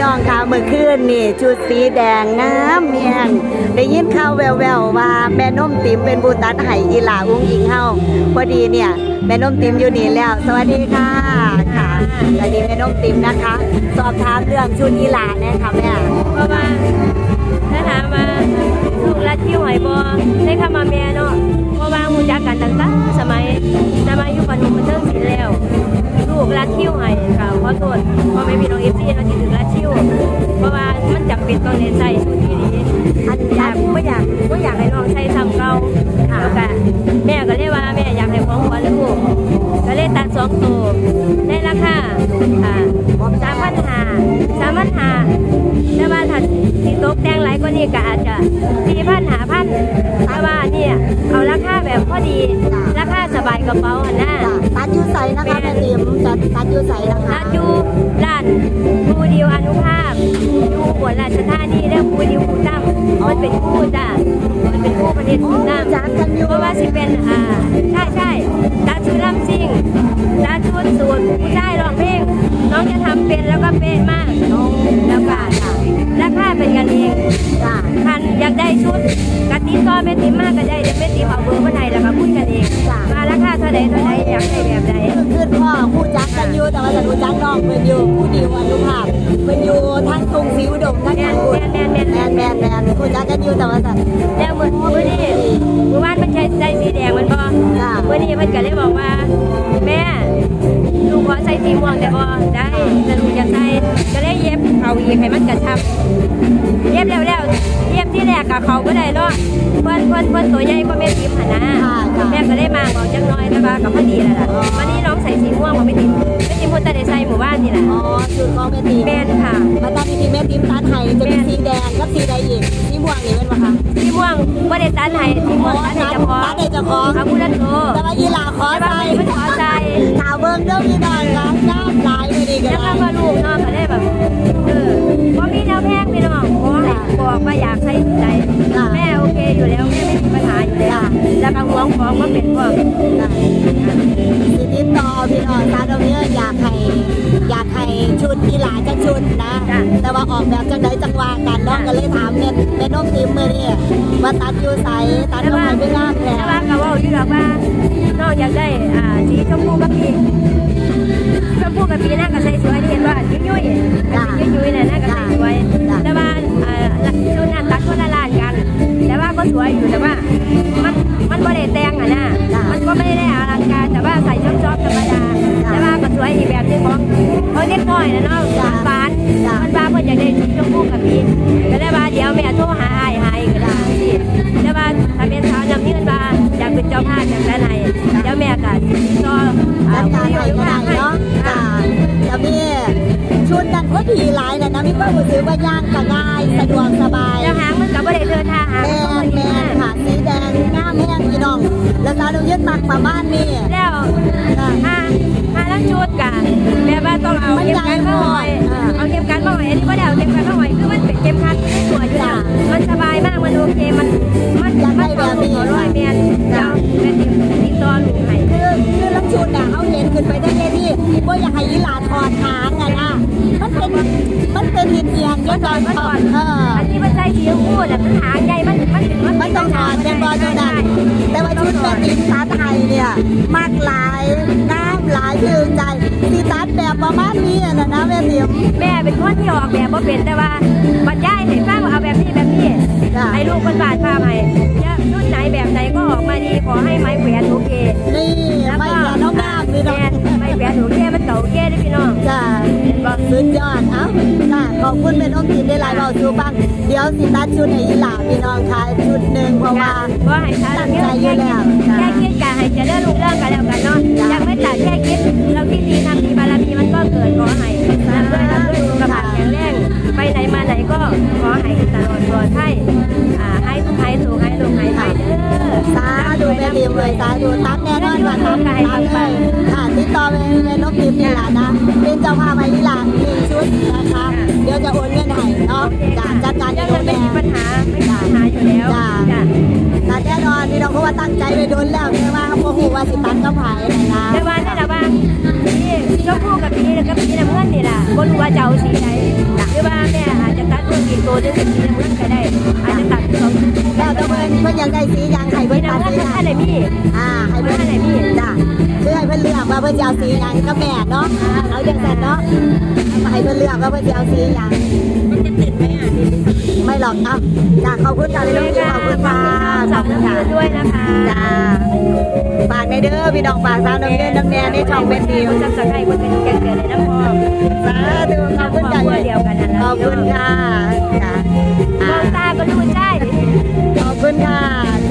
น้องค่ะเมื่อคืนนี่ชุดสีแดงงามเมียงได้ยินข่าวแววๆว่าแม่นมติ๋มเป็นบูตัดไห้อีหลาอุ้งอิงเฮาพอดีเนี่ยแม่นมติ๋มอยู่นี่แล้ว สวัสดีค่ะค่ะสวัสดีแม่นมติ๋มนะคะ สอบถามเรื่องชุดอีหลาแน่ค่ะแม่เพราะว่าถ้าถามมาลูกรัดที่หอยบอได้เข้ามาแม่เนาะเพราะว่าหูจักกันตั้งแต่สมัยสมัยอยู่ปฐมบันเทิงศิลแล้ว ลูกรัดคิ้วให้ค่ะขอโทษพ่อแม่พี่น้องเอฟซีเราที่ถึงรัดคิ้วเพราะว่ามันจำเป็นต้องเรียนใส่ชุดที่ดีอันอยากไม่อยากไม่อยากให้น้องใส่ซ้ำเก่าแล้วก็แม่ก็เลยว่าแม่อยากให้ของขวัญลูกก็เลยตัดสองตัวได้ราคาอ่าสามพันห้าสามพันห้าแต่ว่าถ้าสีตกแต่งหลายกว่านี้ก็อาจจะสี่พันหาพันแต่ว่าเนี่ยเอาราคาแบบพอดีราคาสบายกระเป๋าหันหน้าจ้ะตัดอยูใสนะคะแม่ติ๋ม จะตัดอยูใสนะคะร้านอยู่ร้านภูดิวอนุภาพอยู่หัวราชธานีและภูดิวภูตั้มมันเป็นคู่จ้ะมันเป็นคู่ประเทศภูตั้มจักกันอยู่เพราะว่าสิเป็นอ่าใช่ใช่ตาชุดลำซิ่งตาชุดสูตรผู้ชายร้องเพลงน้องจะทำเป็นแล้วก็เป๊ะมากแล้วก็ราคาเป็นกันเองจ้ะคันอยากได้ชุดกะติก็ไม่ติมมากก็ได้เดี๋ยวไม่ติมเอาเบอร์มา เท่าไหร่อยากได้แบบไหนขึ้นพ่อผู้จักกันอยู่แต่ว่าจะรู้จักน้องเป็นอยู่ผู้ดิวอนุภาพเป็นอยู่ทั้งกรุงศรีอุดมทั้งแมงานบุญแมนแมนแมนแมนแมนแมนผู้จักกันอยู่แต่ว่าจะแล้วมือมือนี่มือวานมันใช้ใส่สีแดงมันพอจ้ะมือนี่มันก็เลยบอกว่า แม่ลูกขอใส่สีม่วงแต่พอได้แต่ลูกจะใส่ก็เลยเย็บเอาอีกให้มันกระชับเย็บแล้วแล้วเย็บ ที่แรกกับเขาก็ได้เนาะเพิ่นเพิ่นเพิ่นตัวใหญ่ก็แม่ทิมหันนะแม่ก็ได้มาบอกจังน้อยแต่ว่ากับพอดีแล้วล่ะวันนี้น้องใส่สีม่วงของไม่ทิมไม่ทิมคนแต่ได้ใส่หมู่บ้านนี่แหละอ๋อชุดของแม่ตีแม่นค่ะมาตอนนี้ที่แม่ติมตัดไห้จะมีสีแดงกับสีใดอีกสีม่วงนี่เป็นปะคะสีม่วงว่าได้ตัดให้สีม่วงตัดให้เฉพาะตัดให้เจ้าของเอาผู้ละโตแต่ว่ายีหลาขอแต่ว่าใส่ไม่ขอใจข่าวเบิ้งเด้อพี่น้องร้านน้ำลายไม่ดีกันแล้ว ชุดกีฬาจักชุดนะ แต่ว่าออกแบบจังไดจังหวะกันเนาะก็เลยถามเน้นแม่น้องทีมมือนี่ว่าตัดอยู่ใสตัดแต่ตรงว่าไหนไม่งามแท้แต่ว่าก็ว่าอยู่หรอกว่าน้องอยากได้อ่าสีชมพูกับพี่ชมพูกับพี่น่าก็ใส่สวยที่เห็นว่ายุ่ยยุ่ยยุ่ยยุ่ยน่ะน่าก็ใส่สวย แต่ว่าอ่าชุดนั้นตัดคนละลานกัน แต่ว่าก็สวยอยู่แต่ว่า มันมันไม่ได้แต่งอะนะมันก็ไม่ได้อลังการแต่ว่าใส่ชอบๆธรรมด เล็กน้อยนะเนาะหวานหวานมันว่าเพิ่นอยากได้ชมพูกับพี่ก็เลยว่าเดี๋ยวแม่โทรหาอ้ายหายก็ได้สิแต่ว่าถ้าเป็นสาวนำนี่มันว่าอยากเป็นเจ้าภาพอยากได้ไหนเดี๋ยวแม่ก็ติดต่ออ่าจัดการผู้ให้อยู่ข้างให้เนาะอ่าจ้าจะมีชุดนั้นพอดีหลายนะนะมีความรู้สึกว่าย่างก็ง่ายสะดวกสบายแล้วหางมันก็บ่ได้เดินทางหางแม่แมได้นค่ะสีแดงงามแห้งพี่น้องแล้วสาวเรายึดมักประมาณนี้แล้วค่ะห้า แบบว่าต้องเอาเก็บกันมาหอยเอาเก็บกันมาหอยอันนี้ก็ได้เอาเก็บกันมาหอยคือมันเป็นเก็บคันไม่สวยอยู่แล้วมันสบายมากมันโอเคมันมันมันต่อลูกต่อร้อยเมียนเจ้าแม่ติมติดต่อลูกให้คือคือลังชุดน่ะเขาเห็นขึ้นไปได้แค่ที่ว่าอยากให้ยีหลาถอดหางอะนะมันเป็นมันเป็นเอียงเอียงก็ตอนถอดเอออันนี้มันใส่สีชมพูแต่มันหางใหญ่มันมันเป็นมันต้องถอดเป็นบอลเท่านั้ นแต่ว่าชุดแม่ติมตาไทยเนี่ย มากหลายน้ำหลายชื่นใจสีตัดแบบประมาณนี้อะนะนะแม่ติมแม่เป็นคนที่ออกแบบว่าเป็นแต่ว่าบรรยายให้ฟังเอาแบบนี้แบบนี้จ้ะให้ลูกคนบาดภาพให้จะรุ่นไหนแบบไหนก็ออกมาดีขอให้ไม้แขวนโอเคนี่แล้วไม่ก็แย่น้องงามเลยเนาะนไม่แปลถูกแค่มันเก่าแก่ด้วยพี่น้องจ้าบอกสุดยอดเอ้า ขอบคุณเป็นองค์ทีมได้หลายเบาสูบ้างเดี๋ยวสิตัดชุดให้อีหลาพี่น้องค่ะชุดหนึ่งเพราะว่าว่าให้ทานเราแค่คิดแค่คิดการให้เจะได้ลูกเรื่องกันแล้วกันเนาะอยากไม่ตัดแค่คิดเราคิดดีทำดีบารมีมันก็เกิดขอให้ทำด้วยทำด้วยสุขภาพแข็งแรงไปไหนมาไหนก็ขอให้ตลอดปลอดภัยอ่าให้ทุกให้สุขให้ลูกให้ไปเด้อสาดูแม่ทีมเลยสาดูตัดแน่นอนว่าตัดตัดเลยค่ะติดต่อไปเป็นน้องทีมนี่แหละนะ นแล้วแม่ว่าโอ้โหว่าสิตันก็ผายนะนะแต่ว่านี่แหละว่าพี่ชมพูดกับพี่แล้วก็พี่น่ะเพื่อนนี่ล่ะก็รู้ว่าเจ้าสีไหนหรือว่าแม่อาจจะตัดตัวกี่ตัวหรือสีนี่เงินก็ได้อาจจะตัดสอง แล้วเพิ่นเพิ่นอยากได้สียังให้เพิ่สีนตัดน้ำเงินสีหถ้าได้มีอ่าให้เพิ่นให้มีจ้ะคือให้เพิ่นเลือกว่าเพิ่นจะเอาสีหยังก็แม่เนาะเอาจังซั่นเนาะเอาให้เพิ่นเลือกว่าเพิ่นจะเอาสีหยังมันจะติดไหมอะไม่หรอกเอ้าจ้ะขอบคุณค่ะพี่น้องขอบคุณค่ะสาวน้ำเงินด้วยนะคะจ้าฝากในเด้อพี่น้องฝากสาวน้ำเงินน้ำแน่ในช่องเป็นดีคนจับสังไห้คนเป็นแกงเกิดในน้ำพอสาธุขอบคุณค่ะครอบครัวเดียวกันนั่นแหละขอบคุณค่ะ คุณค่ะ